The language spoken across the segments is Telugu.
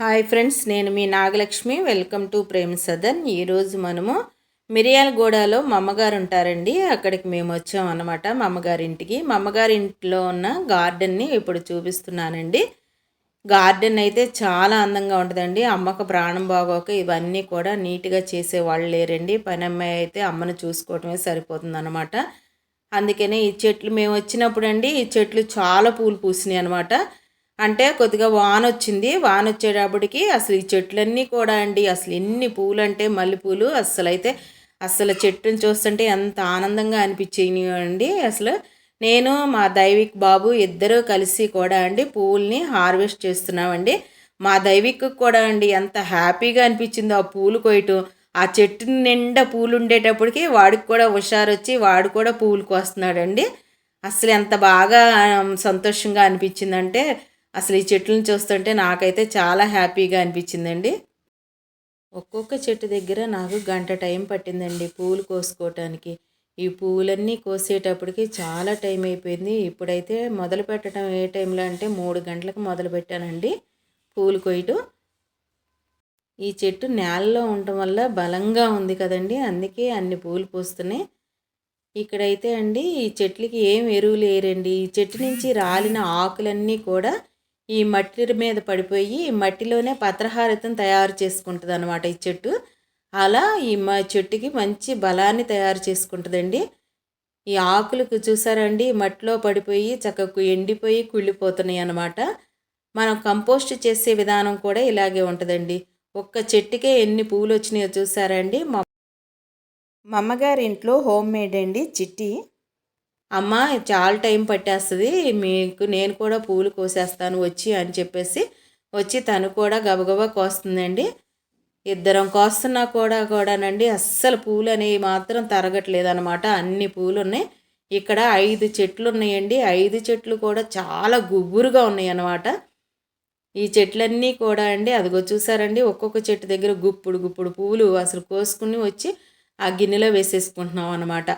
హాయ్ ఫ్రెండ్స్ నేను మీ నాగలక్ష్మి. వెల్కమ్ టు ప్రేమ్ సదన్ ఈరోజు మనము మిరియాలగూడలో మా అమ్మగారు ఉంటారండి. అక్కడికి మేము వచ్చాం అనమాట మా అమ్మగారి ఇంటికి మా అమ్మగారి ఇంట్లో ఉన్న గార్డెన్ని ఇప్పుడు చూపిస్తున్నానండి. గార్డెన్ అయితే చాలా అందంగా ఉంటుందండి. అమ్మకు ప్రాణం బాగోక ఇవన్నీ కూడా నీట్గా చేసేవాళ్ళు లేరండి. పని అమ్మాయి అయితే అమ్మను చూసుకోవటమే సరిపోతుందనమాట అందుకనే ఈ చెట్లు మేము వచ్చినప్పుడు అండి ఈ చెట్లు చాలా పూలు పూసినాయి అనమాట అంటే కొద్దిగా వాన వచ్చింది. వాన వచ్చేటప్పటికి అసలు ఈ చెట్లన్నీ కూడా అండి అసలు ఎన్ని పూలు అంటే మల్లెపూలు అస్సలు అయితే అసలు చెట్టుని చూస్తుంటే ఎంత ఆనందంగా అనిపించాయి అండి అసలు నేను మా దైవిక్ బాబు ఇద్దరూ కలిసి కూడా అండి పూల్ని హార్వెస్ట్ చేస్తున్నామండి. మా దైవిక్ కూడా అండి ఎంత హ్యాపీగా అనిపించిందో ఆ పూలు కొయ్యటం. ఆ చెట్టు నిండా పూలు ఉండేటప్పటికి వాడికి కూడా హుషారు వచ్చి వాడు కూడా పూలు కోస్తున్నాడండి. అసలు ఎంత బాగా సంతోషంగా అనిపించిందంటే అసలు ఈ చెట్లను చూస్తుంటే నాకైతే చాలా హ్యాపీగా అనిపించిందండి. ఒక్కొక్క చెట్టు దగ్గర నాకు గంట టైం పట్టిందండి పూలు కోసుకోవటానికి ఈ పూలన్నీ కోసేటప్పటికి చాలా టైం అయిపోయింది. ఇప్పుడైతే మొదలు పెట్టడం ఏ టైంలో అంటే మూడు గంటలకు మొదలు పెట్టానండి పూలు కొయ్యటం. ఈ చెట్టు నేలలో ఉండటం వల్ల బలంగా ఉంది కదండి. అందుకే అన్ని పూలు పూస్తున్నాయి. ఇక్కడైతే అండి ఈ చెట్లకి ఏం ఎరువులు వేయరండి ఈ చెట్టు నుంచి రాలిన ఆకులన్నీ కూడా ఈ మట్టి మీద పడిపోయి ఈ మట్టిలోనే పత్రహారితం తయారు చేసుకుంటుంది అనమాట ఈ చెట్టు. అలా ఈ మా చెట్టుకి మంచి బలాన్ని తయారు చేసుకుంటుందండి. ఈ ఆకులకు చూసారండి మట్టిలో పడిపోయి చక్కకు ఎండిపోయి కుళ్ళిపోతున్నాయి అనమాట మనం కంపోస్ట్ చేసే విధానం కూడా ఇలాగే ఉంటుందండి. ఒక్క చెట్టుకే ఎన్ని పూలు వచ్చినాయో చూసారండి. మా మా అమ్మగారి ఇంట్లో హోమ్ మేడ్ అండి చిట్టి. అమ్మ చాలా టైం పట్టేస్తుంది మీకు నేను కూడా పూలు కోసేస్తాను వచ్చి అని చెప్పేసి వచ్చి తను కూడా గబగబా కోస్తుందండి. ఇద్దరం కోస్తున్నా కూడా కూడానండి అస్సలు పూలు అనేవి మాత్రం తరగట్లేదు అనమాట అన్ని పూలు ఉన్నాయి ఇక్కడ ఐదు చెట్లు ఉన్నాయండి ఐదు చెట్లు కూడా చాలా గుబురుగా ఉన్నాయి అన్నమాట ఈ చెట్లన్నీ కూడా అండి అదిగో చూసారండి ఒక్కొక్క చెట్టు దగ్గర గుప్పుడు గుప్పుడు పూలు అసలు కోసుకుని వచ్చి ఆ గిన్నెలో వేసేసుకుంటున్నాం అనమాట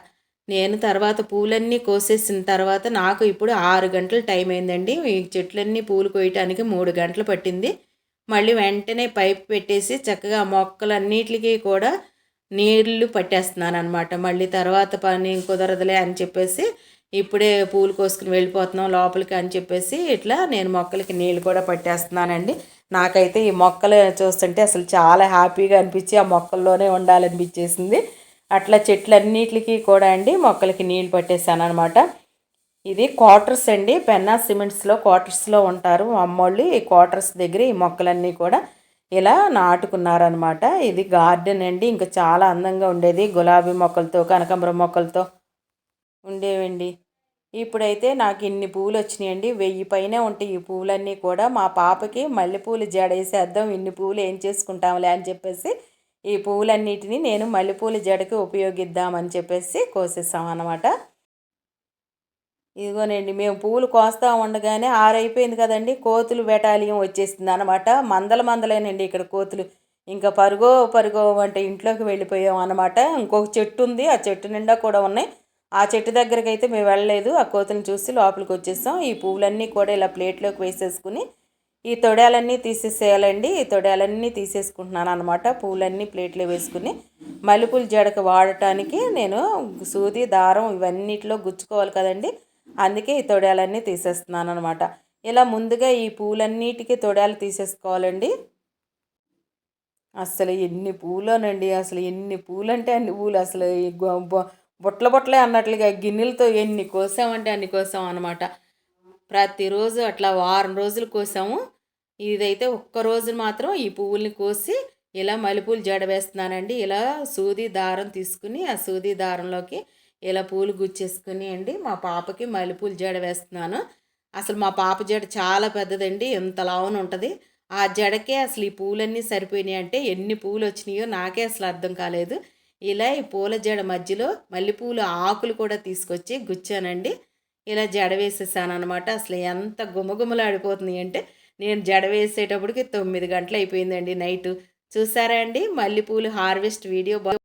నేను తర్వాత పూలన్నీ కోసేసిన తర్వాత నాకు ఇప్పుడు ఆరు గంటలు టైం అయిందండి. ఈ చెట్లన్నీ పూలు కోయటానికి మూడు గంటలు పట్టింది. మళ్ళీ వెంటనే పైప్ పెట్టేసి చక్కగా మొక్కలన్నిటికీ కూడా నీళ్ళు పట్టేస్తున్నాను అనమాట మళ్ళీ తర్వాత పని కుదరదులే అని చెప్పేసి ఇప్పుడే పూలు కోసుకుని వెళ్ళిపోతున్నాం లోపలికి అని చెప్పేసి ఇట్లా నేను మొక్కలకి నీళ్ళు కూడా పట్టేస్తున్నానండి. నాకైతే ఈ మొక్కలు చూస్తుంటే అసలు చాలా హ్యాపీగా అనిపించి ఆ మొక్కల్లోనే ఉండాలనిపించేసింది. అట్లా చెట్లన్నిటికి కూడా అండి మొక్కలకి నీళ్ళు పట్టేశాను అనమాట ఇది క్వార్టర్స్ అండి. పెన్నా సిమెంట్స్లో క్వార్టర్స్లో ఉంటారు అమ్మోళ్ళు. ఈ క్వార్టర్స్ దగ్గర ఈ మొక్కలన్నీ కూడా ఇలా నాటుకున్నారనమాట ఇది గార్డెన్ అండి. ఇంకా చాలా అందంగా ఉండేది. గులాబీ మొక్కలతో కనకాంబరం మొక్కలతో ఉండేవండి. ఇప్పుడైతే నాకు ఇన్ని పూలు వచ్చినాయండి వెయ్యి పైన ఉంటాయి ఈ పూలన్నీ కూడా. మా పాపకి మల్లెపూలు జడేసేద్దాం. ఇన్ని పూలు ఏం చేసుకుంటాంలే అని చెప్పేసి ఈ పూలన్నిటిని నేను మల్లెపూల జడకి ఉపయోగిద్దామని చెప్పేసి కోసేసాం అనమాట ఇదిగోనండి మేము పూలు కోస్తా ఉండగానే ఆరైపోయింది కదండి కోతులు బెటాలియం వచ్చేసింది అనమాట మందల మందలేనండి ఇక్కడ కోతులు. ఇంకా పరుగో పరుగో అంటే ఇంట్లోకి వెళ్ళిపోయాం అనమాట ఇంకొక చెట్టు ఉంది ఆ చెట్టు నిండా కూడా ఉన్నాయి. ఆ చెట్టు దగ్గరికి అయితే మేము వెళ్ళలేదు ఆ కోతుని చూసి లోపలికి వచ్చేసాం. ఈ పువ్వులన్నీ కూడా ఇలా ప్లేట్లోకి వేసేసుకుని ఈ తొడాలన్నీ తీసేసేయాలండి. ఈ తొడాలన్నీ తీసేసుకుంటున్నాను అనమాట పూలన్నీ ప్లేట్లో వేసుకుని మల్లెపూల జడక వాడటానికి నేను సూది దారం ఇవన్నిటిలో గుచ్చుకోవాలి కదండి. అందుకే ఈ తొడాలన్నీ తీసేస్తున్నాను అనమాట ఇలా ముందుగా ఈ పూలన్నిటికీ తొడాలు తీసేసుకోవాలండి. అసలు ఎన్ని పూలోనండి. అసలు ఎన్ని పూలంటే అన్ని పూలు. అసలు బుట్టల బుట్టలే అన్నట్లుగా గిన్నెలతో ఎన్ని కోసామంటే అన్ని కోసాం అనమాట ప్రతిరోజు అట్లా వారం రోజులు కోసాము. ఇదైతే ఒక్క రోజు మాత్రం ఈ పువ్వుల్ని కోసి ఇలా మల్లెపూలు జడ వేస్తున్నానండి. ఇలా సూది దారం తీసుకుని ఆ సూది దారంలోకి ఇలా పూలు గుచ్చేసుకుని అండి. మా పాపకి మల్లెపూలు జడ వేస్తున్నాను. అసలు మా పాప జడ చాలా పెద్దదండి. ఎంత లావున ఉంటుంది. ఆ జడకే అసలు ఈ పూలన్నీ సరిపోయినాయి అంటే ఎన్ని పూలు వచ్చినాయో నాకే అసలు అర్థం కాలేదు. ఇలా ఈ పూల జడ మధ్యలో మల్లెపూలు ఆకులు కూడా తీసుకొచ్చి గుచ్చానండి. ఇలా జడ వేసేసాను అనమాట అసలు ఎంత గుమగుమలాడిపోతుంది అంటే నేను జడ వేసేటప్పటికి తొమ్మిది గంటలు అయిపోయిందండి నైట్. చూసారా అండి? మల్లెపూలు హార్వెస్ట్ వీడియో